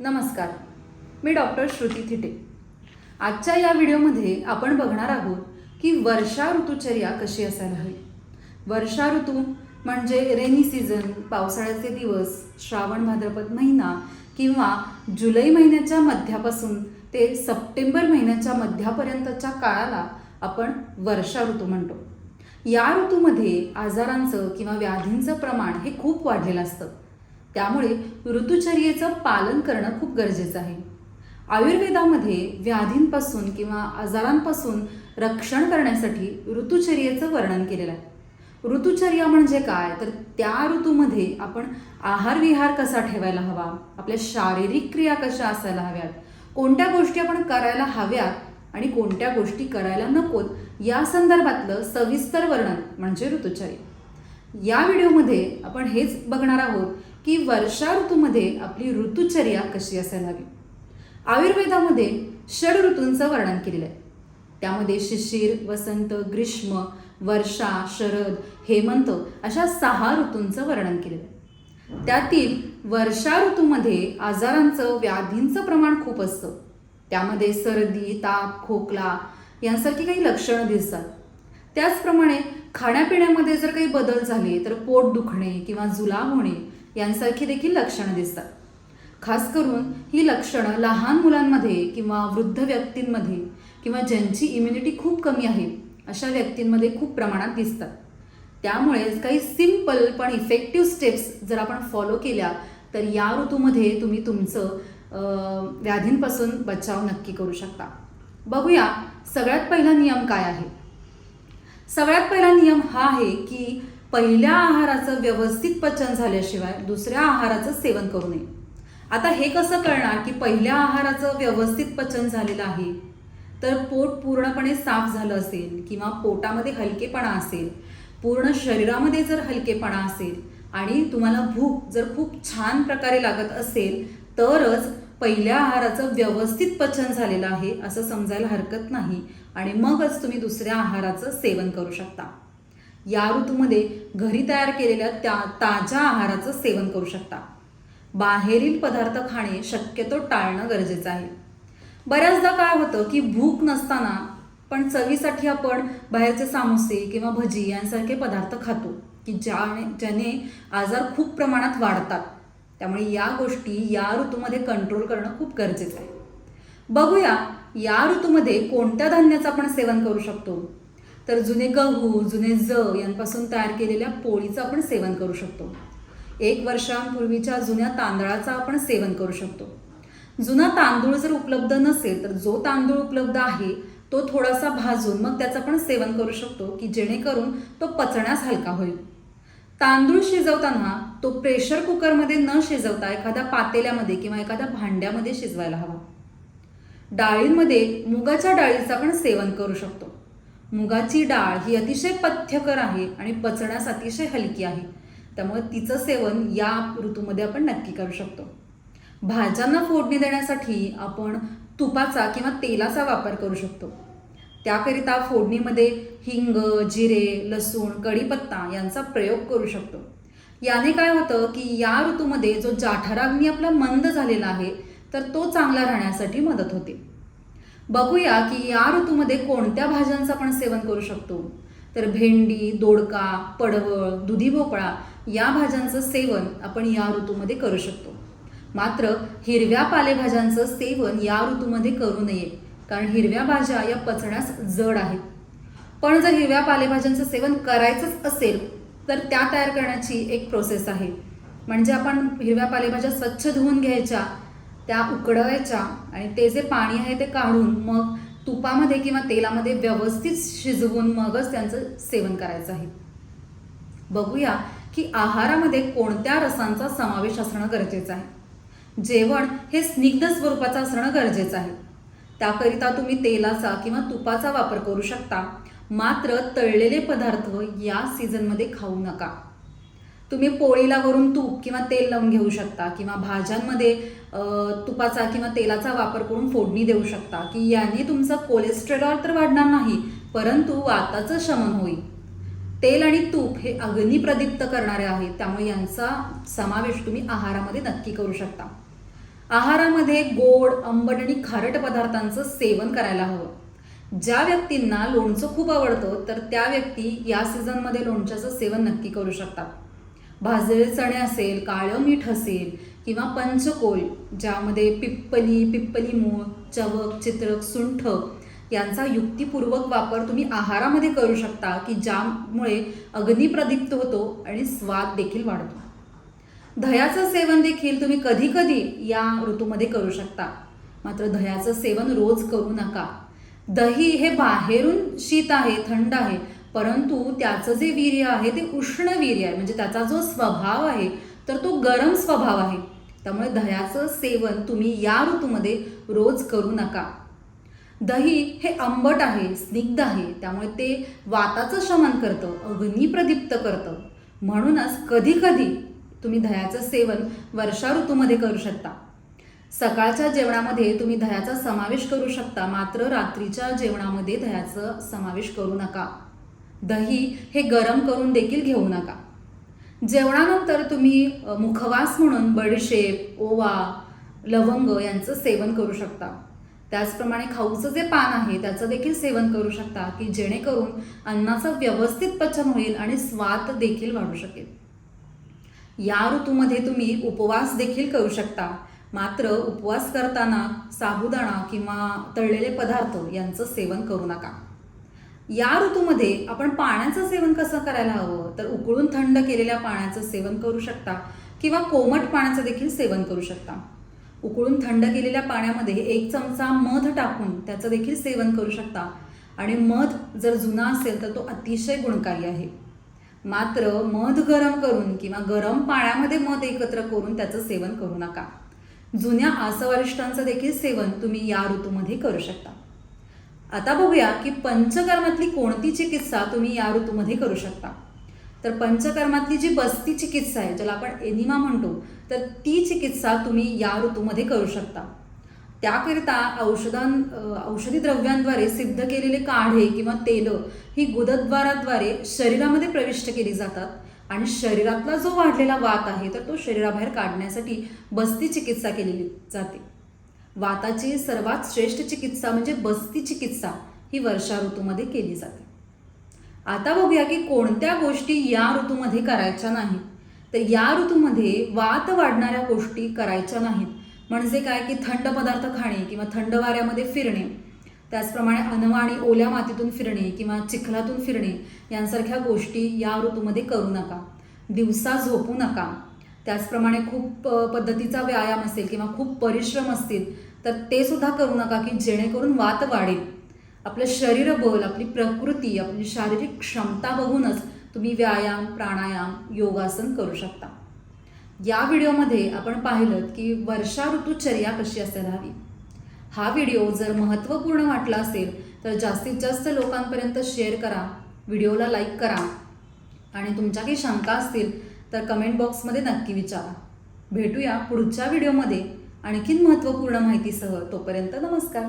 नमस्कार. मी डॉक्टर श्रुती थिटे. आजच्या या व्हिडिओमध्ये आपण बघणार आहोत की वर्षा ऋतुचर्या कशी असायला हवी. वर्षा ऋतू म्हणजे रेनी सीझन पावसाळ्याचे दिवस श्रावण भाद्रपद महिना किंवा जुलै महिन्याच्या मध्यापासून ते सप्टेंबर महिन्याच्या मध्यापर्यंतच्या काळाला आपण वर्षा ऋतू म्हणतो. या ऋतूमध्ये आजारांचं किंवा व्याधींचं प्रमाण हे खूप वाढलेलं असतं. त्यामुळे ऋतुचर्येचं पालन करणं खूप गरजेचं आहे. आयुर्वेदामध्ये व्याधींपासून किंवा आजारांपासून रक्षण करण्यासाठी ऋतुचर्येचं वर्णन केलेलं आहे. ऋतुचर्या म्हणजे काय? तर त्या ऋतूमध्ये आपण आहार विहार कसा ठेवायला हवा? आपल्या शारीरिक क्रिया कशा असायला हव्यात? कोणत्या गोष्टी आपण करायला हव्यात आणि कोणत्या गोष्टी करायला नकोत? या संदर्भातलं सविस्तर वर्णन म्हणजे ऋतुचर्या. या व्हिडिओमध्ये आपण हेच बघणार आहोत. की वर्षा ऋतूमध्ये आपली ऋतुचर्या कशी असायला हवी? आयुर्वेदामध्ये षड ऋतूंचं वर्णन केलेलं आहे. त्यामध्ये शिशिर वसंत ग्रीष्म वर्षा शरद हेमंत अशा सहा ऋतूंचं वर्णन केलेलं आहे. त्यातील वर्षा ऋतूमध्ये आजारांचं व्याधींचं प्रमाण खूप असतं. त्यामध्ये सर्दी ताप खोकला यांसारखी काही लक्षणं दिसतात. त्याचप्रमाणे खाण्यापिण्यामध्ये जर काही बदल झाले तर पोट दुखणे किंवा जुलाब होणे यांसारखी देखील लक्षणं दिसतात. खास करून ही लक्षणं लहान मुलांमध्ये किंवा वृद्ध व्यक्तींमध्ये किंवा ज्यांची इम्युनिटी खूप कमी आहे अशा व्यक्तींमध्ये खूप प्रमाणात दिसतात. त्यामुळेच काही सिंपल पण इफेक्टिव्ह स्टेप्स जर आपण फॉलो केल्या तर या ऋतूमध्ये तुम्ही तुमचं व्याधींपासून बचाव नक्की करू शकता. बघूया सगळ्यात पहिला नियम काय आहे? सगळ्यात पहिला नियम हा आहे की पहिल्या आहाराचं व्यवस्थित पचन झाल्याशिवाय दुसऱ्या आहाराचं सेवन करू नये. आता हे कसं कळणार की पहिल्या आहाराचं व्यवस्थित पचन झालेलं आहे? तर पोट पूर्णपणे साफ झालं असेल किंवा पोटामध्ये हलकेपणा असेल पूर्ण शरीरामध्ये जर हलकेपणा असेल आणि तुम्हाला भूक जर खूप छान प्रकारे लागत असेल तरच पहिल्या आहाराचं व्यवस्थित पचन झालेलं आहे असं समजायला हरकत नाही आणि मगच तुम्ही दुसऱ्या आहाराचं सेवन करू शकता. या ऋतूमध्ये घरी तयार केलेल्या त्या ताज्या आहाराचं सेवन करू शकता. बाहेरील पदार्थ खाणे शक्यतो टाळणं गरजेचं आहे. बऱ्याचदा काय होतं की भूक नसताना पण चवीसाठी आपण बाहेरचे सामोसे किंवा भजी यांसारखे पदार्थ खातो की ज्याने ज्याने आजार खूप प्रमाणात वाढतात. त्यामुळे या गोष्टी या ऋतूमध्ये कंट्रोल करणं खूप गरजेचं आहे. बघूया या ऋतूमध्ये कोणत्या धान्याचं आपण सेवन करू शकतो? तर जुने गहू जुने ज यांपासून तयार केलेल्या पोळीचं आपण सेवन करू शकतो. एक वर्षांपूर्वीच्या जुन्या तांदळाचं आपण सेवन करू शकतो. जुना तांदूळ जर उपलब्ध नसेल तर जो तांदूळ उपलब्ध आहे तो थोडासा भाजून मग त्याचं आपण सेवन करू शकतो की जेणेकरून तो पचण्यास हलका होईल. तांदूळ शिजवताना तो प्रेशर कुकरमध्ये न शिजवता एखाद्या पातेल्यामध्ये किंवा एखाद्या भांड्यामध्ये शिजवायला हवा. डाळींमध्ये मुगाच्या डाळीचं आपण सेवन करू शकतो. मुगाची डाळ ही अतिशय पथ्यकर आहे आणि पचण्यास अतिशय हलकी आहे. त्यामुळे तिचं सेवन या ऋतूमध्ये आपण नक्की करू शकतो. भाज्यांना फोडणी देण्यासाठी आपण तुपाचा किंवा तेलाचा वापर करू शकतो. त्याकरिता फोडणीमध्ये हिंग जिरे लसूण कढीपत्ता यांचा प्रयोग करू शकतो. याने काय होतं की या ऋतूमध्ये जो जाठराग्नी आपला मंद झालेला आहे तर तो चांगला राहण्यासाठी मदत होते. बघूया की या ऋतूमध्ये कोणत्या भाज्यांचं आपण सेवन करू शकतो? तर भेंडी दोडका पडवळ दुधी भोपळा या भाज्यांचं सेवन आपण या ऋतूमध्ये करू शकतो. मात्र हिरव्या पालेभाज्यांचं सेवन या ऋतूमध्ये करू नये कारण हिरव्या भाज्या या पचण्यास जड आहेत. पण जर हिरव्या पालेभाज्यांचं सेवन करायचंच असेल तर त्या तयार करण्याची एक प्रोसेस आहे. म्हणजे आपण हिरव्या पालेभाज्या स्वच्छ धुवून घ्यायच्या त्या उकडवायच्या आणि ते जे पाणी आहे ते काढून मग तुपामध्ये किंवा तेलामध्ये व्यवस्थित शिजवून मगच त्यांचं सेवन करायचं आहे. बघूया की आहारामध्ये कोणत्या रसांचा समावेश असणं गरजेचं आहे. जेवण हे स्निग्ध स्वरूपाचं असणं गरजेचं आहे. त्याकरिता तुम्ही तेलाचा किंवा तुपाचा वापर करू शकता. मात्र तळलेले पदार्थ या सीझनमध्ये खाऊ नका. तुम्ही पोळीला वरून तूप किंवा तेल लावून घेऊ शकता किंवा भाज्यांमध्ये तुपाचा किंवा तेलाचा वापर करून फोडणी देऊ शकता की याने तुमचं कोलेस्ट्रॉल तर वाढणार नाही परंतु वाताचं शमन होईल. तेल आणि तूप हे अग्निप्रदीप्त करणारे आहेत त्यामुळे यांचा समावेश तुम्ही आहारामध्ये नक्की करू शकता. आहारामध्ये गोड आंबट आणि खारट पदार्थांचं सेवन करायला हवं. ज्या व्यक्तींना लोणचं खूप आवडतं तर त्या व्यक्ती या सीझनमध्ये लोणच्याचं सेवन नक्की करू शकतात. भाजलेले चणे असेल काळं मीठ असेल किंवा पंचकोल ज्यामध्ये पिप्पली पिप्पली मूळ चवक चित्रक सुंठ यांचा युक्तिपूर्वक वापर तुम्ही आहारामध्ये करू शकता की ज्यामुळे अग्नी प्रदीप्त होतो आणि स्वाद देखील वाढतो. दह्याचं सेवन देखील तुम्ही कधी कधी या ऋतूमध्ये करू शकता. मात्र दह्याचं सेवन रोज करू नका. दही हे बाहेरून शीत आहे थंड आहे परंतु त्याचं जे वीर्य आहे ते उष्ण वीर्य आहे म्हणजे त्याचा जो स्वभाव आहे तर तो गरम स्वभाव आहे. त्यामुळे दह्याचं सेवन तुम्ही या ऋतूमध्ये रोज करू नका. दही हे आंबट आहे स्निग्ध आहे त्यामुळे ते वाताचं शमन करतं अग्नी प्रदीप्त करतं. म्हणूनच कधी कधी तुम्ही दह्याचं सेवन वर्षा ऋतूमध्ये करू शकता. सकाळच्या जेवणामध्ये तुम्ही दह्याचा समावेश करू शकता मात्र रात्रीच्या जेवणामध्ये दह्याचा समावेश करू नका. दही हे गरम करून देखील घेऊ नका. जेवणानंतर तुम्ही मुखवास म्हणून बडीशेप ओवा लवंग यांचं सेवन करू शकता. त्याचप्रमाणे खाऊचं जे पान आहे त्याचं देखील सेवन करू शकता की जेणेकरून अन्नाचं व्यवस्थित पचन होईल आणि स्वाद देखील वाढू शकेल. या ऋतूमध्ये तुम्ही उपवास देखील करू शकता. मात्र उपवास करताना साबुदाणा किंवा तळलेले पदार्थ यांचं सेवन करू नका. या ऋतूमध्ये आपण पाण्याचं सेवन कसं करायला हवं? तर उकळून थंड केलेल्या पाण्याचं सेवन करू शकता किंवा कोमट पाण्याचं देखील सेवन करू शकता. उकळून थंड केलेल्या पाण्यामध्ये एक चमचा मध टाकून त्याचं देखील सेवन करू शकता. आणि मध जर जुना असेल तर तो अतिशय गुणकारी आहे. मात्र मध गरम करून किंवा गरम पाण्यामध्ये मध एकत्र करून त्याचं सेवन करू नका. जुन्या आसवरिष्ठांचं देखील सेवन तुम्ही या ऋतूमध्ये करू शकता. आता बघूया की पंचकर्मातली कोणती चिकित्सा तुम्ही या ऋतूमध्ये करू शकता. तर पंचकर्मातली जी बस्ती चिकित्सा आहे ज्याला आपण एनिमा म्हणतो तर ती चिकित्सा तुम्ही या ऋतूमध्ये करू शकता. त्याकरिता औषधां औषधी द्रव्यांद्वारे सिद्ध केलेले काढे किंवा तेलं ही गुदद्वाराद्वारे शरीरामध्ये प्रविष्ट केली जातात आणि शरीरातला जो वाढलेला वात आहे तर तो शरीराबाहेर काढण्यासाठी बस्ती चिकित्सा केलेली जाते. वाताची सर्वात श्रेष्ठ चिकित्सा म्हणजे बस्ती चिकित्सा ही वर्षा ऋतूमध्ये केली जाते. आता बघूया की कोणत्या गोष्टी या ऋतूमध्ये करायच्या नाहीत. तर या ऋतूमध्ये वात वाढणाऱ्या गोष्टी करायच्या नाहीत. म्हणजे काय की थंड पदार्थ खाणे किंवा थंड वाऱ्यामध्ये फिरणे. त्याचप्रमाणे अनवा आणि ओल्या मातीतून फिरणे किंवा चिखलातून फिरणे यांसारख्या गोष्टी या ऋतूमध्ये करू नका. दिवसा झोपू नका. त्याचप्रमाणे खूप पद्धतीचा व्यायाम असेल किंवा खूप परिश्रम असतील तर ते सुद्धा करू नका की जेणेकरून वात वाढेल. आपलं शरीर बल आपली प्रकृती आपली शारीरिक क्षमता बघूनच तुम्ही व्यायाम प्राणायाम योगासन करू शकता. या व्हिडिओमध्ये आपण पाहिलं की वर्षा ऋतूचर्या कशी असायला हवी. हा व्हिडिओ जर महत्त्वपूर्ण वाटला असेल तर जास्तीत जास्त लोकांपर्यंत शेअर करा व्हिडिओला लाईक करा. आणि तुमच्या काही शंका असतील तर कमेंट बॉक्समध्ये नक्की विचारा. भेटूया पुढच्या व्हिडिओमध्ये. आणखीन महत्त्वपूर्ण माहितीसह तोपर्यंत नमस्कार.